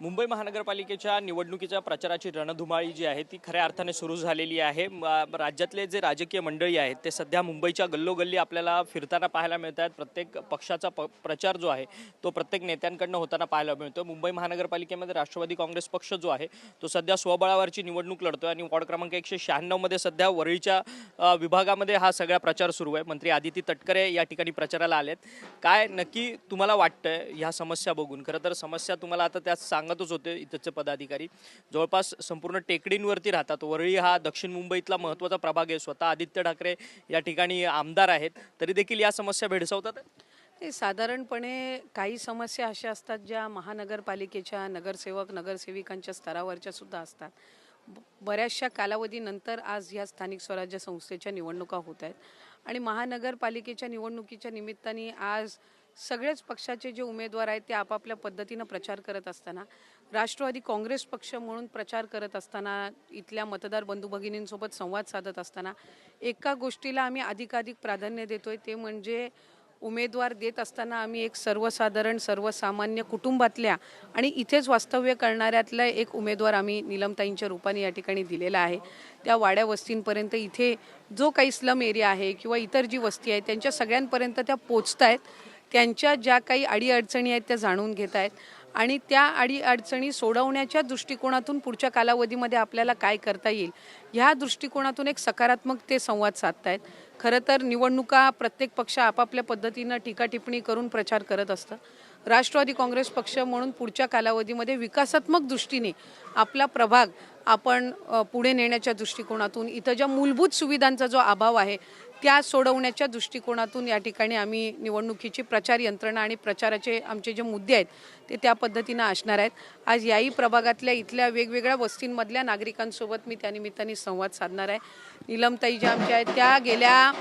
मुंबई महानगरपालिकेच्या निवडणुकीच्या प्रचाराची रणधुमाळी जी आहे ती खऱ्या अर्थाने सुरू झालेली आहे. म- राज्यातले जे राजकीय मंडळी आहेत ते सध्या मुंबईच्या गल्लोगल्ली आपल्याला फिरताना पाहायला मिळत आहेत प्रत्येक पक्षाचा प प्रचार जो आहे तो प्रत्येक नेत्यांकडनं होताना पाहायला मिळतो. मुंबई महानगरपालिकेमध्ये राष्ट्रवादी काँग्रेस पक्ष जो आहे तो सध्या स्वबळावरची निवडणूक लढतो आहे आणि वॉर्ड क्रमांक एकशे शहाण्णवमध्ये सध्या वरळीच्या विभागामध्ये हा सगळा प्रचार सुरू आहे. मंत्री आदिती तटकरे या ठिकाणी प्रचाराला आलेत. काय नक्की तुम्हाला वाटतंय ह्या समस्या बघून? खरं तर समस्या तुम्हाला आता त्यात सांग सांगतच होते इथचे पदाधिकारी. जवळपास संपूर्ण टेकडींवरती राहतात. वरळी हा दक्षिण मुंबईतला महत्त्वाचा प्रभाग आहे. स्वतः आदित्य ठाकरे या ठिकाणी आमदार आहेत. तरी देखील या समस्या भेडसावतात? साधारणपणे काही समस्या अशा असतात ज्या महानगरपालिकेच्या नगरसेवक नगरसेविकांच्या स्तरावरच्या सुद्धा असतात. बऱ्याचशा कालावधीनंतर आज ह्या स्थानिक स्वराज्य संस्थेच्या निवडणुका होत आहेत. आणि महानगरपालिकेच्या निवडणुकीच्या निमित्ताने आज सगळेच पक्षाचे जे उमेदवार आहेत ते आपापल्या पद्धतीनं प्रचार करत असताना राष्ट्रवादी काँग्रेस पक्ष म्हणून प्रचार करत असताना इथल्या मतदार बंधू भगिनींसोबत संवाद साधत असताना एका गोष्टीला आम्ही अधिकाधिक प्राधान्य देतोय ते म्हणजे उमेदवार देत असताना आम्ही एक सर्वसाधारण सर्वसामान्य कुटुंबातल्या आणि इथेच वास्तव्य करणाऱ्यातला एक उमेदवार आम्ही निलमताईंच्या रूपाने या ठिकाणी दिलेला आहे. त्या वाड्या वस्तींपर्यंत इथे जो काही स्लम एरिया आहे किंवा इतर जी वस्ती आहे त्यांच्या सगळ्यांपर्यंत त्या पोचत आहेत त्यांच्या ज्या काही अडीअडचणी आहेत त्या जाणून घेत आहेत. आणि त्या अडीअडचणी सोडवण्याच्या दृष्टिकोनातून पुढच्या कालावधीमध्ये आपल्याला काय करता येईल ह्या दृष्टिकोनातून एक सकारात्मक ते संवाद साधतायत. खरं तर निवडणुका प्रत्येक पक्ष आपापल्या पद्धतीनं टीकाटिप्पणी करून प्रचार करत असतं. राष्ट्रवादी काँग्रेस पक्ष म्हणून पुढच्या कालावधीमध्ये विकासात्मक दृष्टीने आपला प्रभाग आपण पुढे नेण्याच्या दृष्टिकोनातून इथं ज्या मूलभूत सुविधांचा जो अभाव आहे त्या सोडवण्याच्या दृष्टिकोनातून या ठिकाणी आम्ही निवडणुकीची प्रचार यंत्रणा आणि प्रचाराचे आमचे जे मुद्दे आहेत ते त्या पद्धतीनं असणार आहेत. आज याही प्रभागातल्या इथल्या वेगवेगळ्या वस्तींमधल्या नागरिकांसोबत मी त्यानिमित्ताने संवाद साधणार आहे. नीलमताई ज्या आमच्या आहेत त्या गेल्या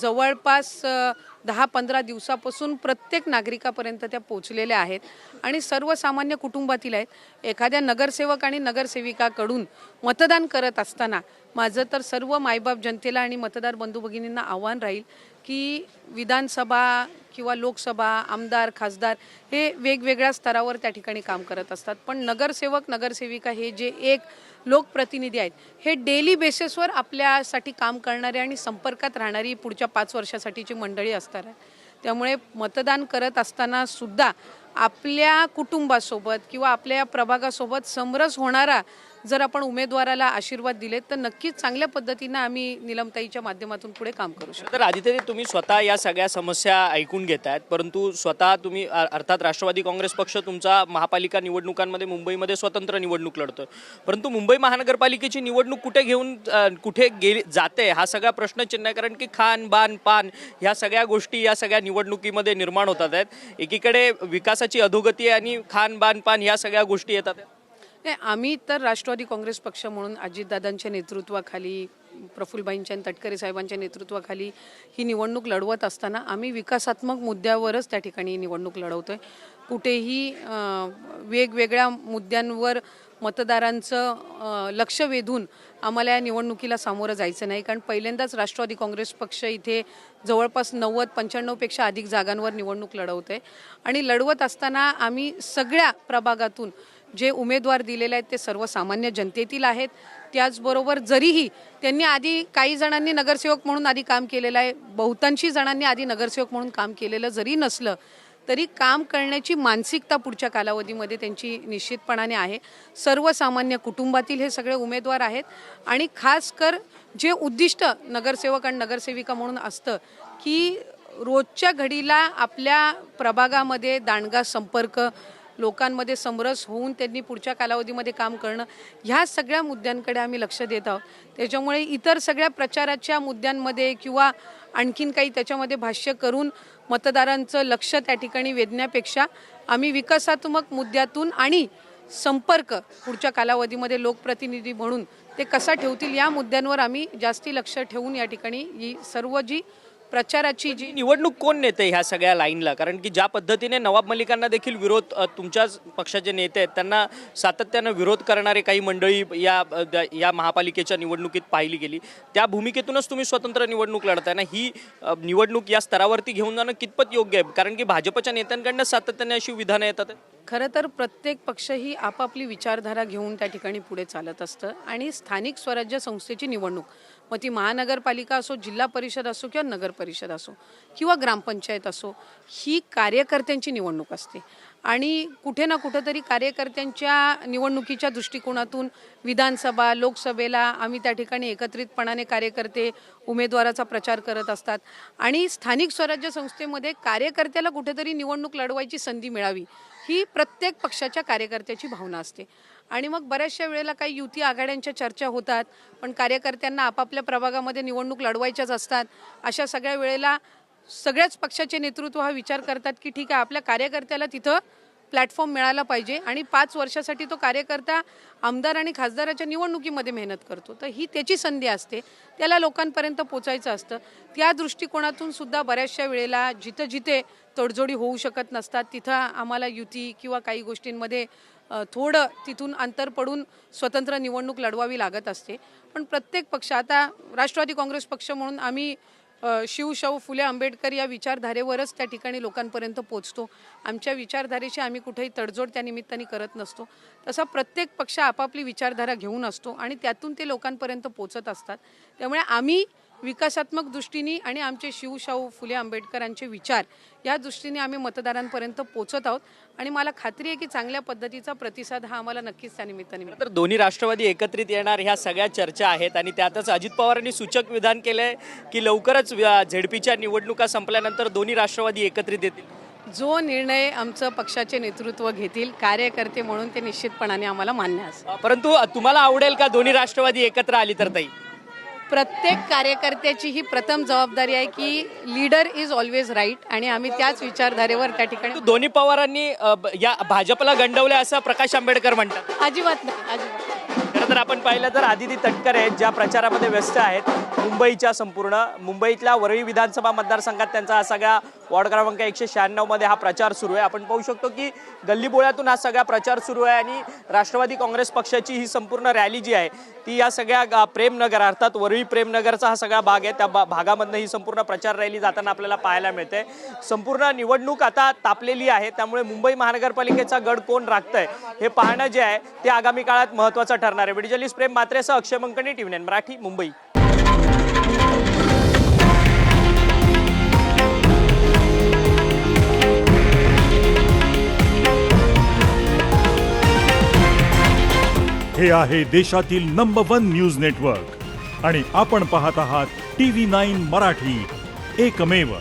जवळपास दहा पंधरा दिवसापासून प्रत्येक नागरिकापर्यंत त्या पोचलेल्या आहेत. आणि सर्वसामान्य कुटुंबातील आहेत. एखाद्या नगरसेवक आणि नगरसेविकाकडून मतदान करत असताना माझं तर सर्व मायबाप जनतेला आणि मतदार बंधू भगिनींना आव्हान राहील की विधानसभा किंवा लोकसभा आमदार खासदार हे वेगवेगळ्या स्तरावर त्या ठिकाणी काम करत असतात. पण नगरसेवक नगरसेविका हे जे एक लोकप्रतिनिधी आहेत हे डेली बेसिसवर आपल्यासाठी काम करणारे आणि संपर्कात राहणारी पुढच्या पाच वर्षासाठीची मंडळी असतात. असणार आहे. त्यामुळे मतदान करत असताना सुद्धा आपल्या कुटुंबासोबत किंवा आपल्या प्रभागासोबत समरस होणारा जर आपण उमेदवाराला आशीर्वाद दिले तर नक्कीच चांगल्या पद्धतीनं आम्ही निलमताईच्या माध्यमातून पुढे काम करू शकतो. तर आदित्य तुम्ही स्वतः या सगळ्या समस्या ऐकून घेत आहेत परंतु स्वतः तुम्ही अर्थात राष्ट्रवादी काँग्रेस पक्ष तुमचा महापालिका निवडणुकांमध्ये मुंबईमध्ये स्वतंत्र निवडणूक लढतोय. परंतु मुंबई महानगरपालिकेची निवडणूक कुठे घेऊन कुठे गेली जाते हा सगळा प्रश्नचिन्ह आहे कारण की खान बान पान ह्या सगळ्या गोष्टी या सगळ्या निवडणुकीमध्ये निर्माण होतात आहेत. एकीकडे विकासाची अधोगती आहे आणि खान बान पान ह्या सगळ्या गोष्टी येतात आहेत. नाही आम्ही तर राष्ट्रवादी काँग्रेस पक्ष म्हणून अजितदादांच्या नेतृत्वाखाली प्रफुल्लबाईंच्या आणि तटकरे साहेबांच्या नेतृत्वाखाली ही निवडणूक लढवत असताना आम्ही विकासात्मक मुद्द्यावरच त्या ठिकाणी ही निवडणूक आहे कुठेही वेगवेगळ्या मुद्द्यांवर मतदारांचं लक्ष वेधून आम्हाला या निवडणुकीला सामोरं जायचं नाही. कारण पहिल्यांदाच राष्ट्रवादी काँग्रेस पक्ष इथे जवळपास नव्वद पंच्याण्णवपेक्षा अधिक जागांवर निवडणूक लढवते आणि लढवत असताना आम्ही सगळ्या प्रभागातून जे उमेदवार दिलेले आहेत ते सर्वसामान्य जनतेतील आहेत. त्याचबरोबर जरीही त्यांनी आधी काही जणांनी नगरसेवक म्हणून आधी काम केलेलं आहे बहुतांशी जणांनी आधी नगरसेवक म्हणून काम केलेलं जरी नसलं तरी काम करण्याची मानसिकता पुढच्या कालावधीमध्ये त्यांची निश्चितपणाने आहे. सर्वसामान्य कुटुंबातील हे सगळे उमेदवार आहेत आणि खास कर जे उद्दिष्ट नगरसेवक आणि नगरसेविका म्हणून असतं की रोजच्या घडीला आपल्या प्रभागामध्ये दांडगा संपर्क लोकांमध्ये समरस होऊन त्यांनी पुढच्या कालावधीमध्ये काम करणं ह्या सगळ्या मुद्द्यांकडे आम्ही लक्ष देत आहोत. त्याच्यामुळे इतर सगळ्या प्रचाराच्या मुद्द्यांमध्ये किंवा आणखीन काही त्याच्यामध्ये भाष्य करून मतदारांचं लक्ष त्या ठिकाणी वेधण्यापेक्षा आम्ही विकासात्मक मुद्द्यातून आणि संपर्क पुढच्या कालावधीमध्ये लोकप्रतिनिधी म्हणून ते कसा ठेवतील या मुद्द्यांवर आम्ही जास्ती लक्ष ठेवून या ठिकाणी ही सर्व जी प्रचाराची जी निवडणूक कोण नेते ह्या सगळ्या लाईनला? कारण की ज्या पद्धतीने नवाब मलिकांना देखील विरोध अ, तुमच्याच पक्षाचे नेते आहेत त्यांना सातत्यानं विरोध करणारे काही मंडळी या अ, द- या महापालिकेच्या निवडणुकीत पाहिली गेली. त्या भूमिकेतूनच तुम्ही स्वतंत्र निवडणूक लढताय ना? ही अ, निवडणूक या स्तरावरती घेऊन जाणं कितपत योग्य आहे? कारण की भाजपच्या नेत्यांकडनं सातत्याने अशी विधानं येतात. खरं तर प्रत्येक पक्ष ही आपापली विचारधारा घेऊन त्या ठिकाणी पुढे चालत असतं आणि स्थानिक स्वराज्य संस्थेची निवडणूक. मग ती महानगरपालिका असो जिल्हा परिषद असो किंवा नगर परिषद असो किंवा ग्रामपंचायत असो ही कार्यकर्त्यांची निवडणूक असते. आणि कुठे ना कुठेतरी कार्यकर्त्यांच्या निवडणुकीच्या दृष्टिकोनातून विधानसभा लोकसभेला आम्ही त्या ठिकाणी एकत्रितपणाने कार्यकर्ते उमेदवाराचा प्रचार करत असतात. आणि स्थानिक स्वराज्य संस्थेमध्ये कार्यकर्त्याला कुठेतरी निवडणूक लढवायची संधी मिळावी ही प्रत्येक पक्षाच्या कार्यकर्त्याची भावना असते. आणि मग बऱ्याचशा वेळेला काही युती आघाड्यांच्या चर्चा होतात पण कार्यकर्त्यांना आपापल्या प्रभागामध्ये निवडणूक लढवायच्याच असतात. अशा सगळ्या वेळेला सगळ्याच पक्षाचे नेतृत्व हा विचार करतात की ठीक आहे आपल्या कार्यकर्त्याला तिथं प्लॅटफॉर्म मिळाला पाहिजे आणि पाच वर्षासाठी तो कार्यकर्ता आमदार आणि खासदाराच्या निवडणुकीमध्ये मेहनत करतो. तर ही त्याची संधी असते. त्याला लोकांपर्यंत पोचायचं असतं. त्या दृष्टिकोनातून सुद्धा बऱ्याचशा वेळेला जिथं जिथे तडजोडी होऊ शकत नसतात तिथं आम्हाला युती किंवा काही गोष्टींमध्ये थोडं तिथून अंतर पडून स्वतंत्र निवडणूक लढवावी लागत असते. पण प्रत्येक पक्ष आता राष्ट्रवादी काँग्रेस पक्ष म्हणून आम्ही शिवशाहू शिव शाहू फुले आंबेडकर या विचारधारेवरच त्या ठिकाणी लोकांपर्यंत पोचतो. आमच्या विचारधारेशी आम्ही कुठेही तडजोड त्या निमित्ताने करत नसतो. तसा प्रत्येक पक्ष आपापली विचारधारा घेऊन असतो आणि त्यातून ते लोकांपर्यंत पोचत असतात. त्यामुळे आम्ही विकासात्मक दृष्टीने आणि आमचे शिव शाहू फुले आंबेडकरांचे विचार या दृष्टीने आम्ही मतदारांपर्यंत पोचत आहोत. आणि मला खात्री आहे की चांगल्या पद्धतीचा प्रतिसाद हा आम्हाला नक्कीच त्या निमित्ताने मिळेल. तर दोन्ही राष्ट्रवादी एकत्रित येणार ह्या सगळ्या चर्चा आहेत आणि त्यातच अजित पवारांनी सूचक विधान केलंय की लवकरच झेडपीच्या निवडणुका संपल्यानंतर दोन्ही राष्ट्रवादी एकत्रित येतील. जो निर्णय आमचं पक्षाचे नेतृत्व घेतील कार्यकर्ते म्हणून ते निश्चितपणाने आम्हाला मान्य असेल परंतु तुम्हाला आवडेल का दोन्ही राष्ट्रवादी एकत्र आली तर ताई? प्रत्येक कार्यकर्त्याची ही प्रथम जबाबदारी आहे की लीडर इज ऑलवेज राईट आणि आम्ही त्याच विचारधारेवर त्या ठिकाणी दोन्ही पवारांनी अ, ब- या भाजपला गंडवलं असं प्रकाश आंबेडकर म्हणतात. अजिबात नाही अजिबात तर आपण पाहिलं तर आदिती तटकर आहेत ज्या प्रचारामध्ये व्यस्त आहेत. मुंबईच्या संपूर्ण मुंबईतल्या वरळी विधानसभा मतदारसंघात त्यांचा हा सगळा वॉर्ड क्रमांक एकशे शहाण्णवमध्ये हा प्रचार सुरू आहे. आपण पाहू शकतो की गल्लीबोळ्यातून हा सगळा प्रचार सुरू आहे आणि राष्ट्रवादी काँग्रेस पक्षाची ही संपूर्ण रॅली जी आहे ती या सगळ्या प्रेमनगर अर्थात वरळी प्रेमनगरचा हा सगळा भाग आहे. त्या भा- भागामधनं ही संपूर्ण प्रचार रॅली जाताना आपल्याला पाहायला मिळते संपूर्ण निवडणूक आता तापलेली आहे त्यामुळे मुंबई महानगरपालिकेचा गड कोण राखतंय हे पाहणं जे आहे ते आगामी काळात महत्त्वाचं ठरणार आहे. व्हिडिओ प्रेम मात्रेसह अक्षय मंकणी टीव्ही नाईन मराठी मुंबई. हे आहे देशातील नंबर वन न्यूज नेटवर्क आणि आपण पाहत आहात टी व्ही नाईन मराठी. एकमेव.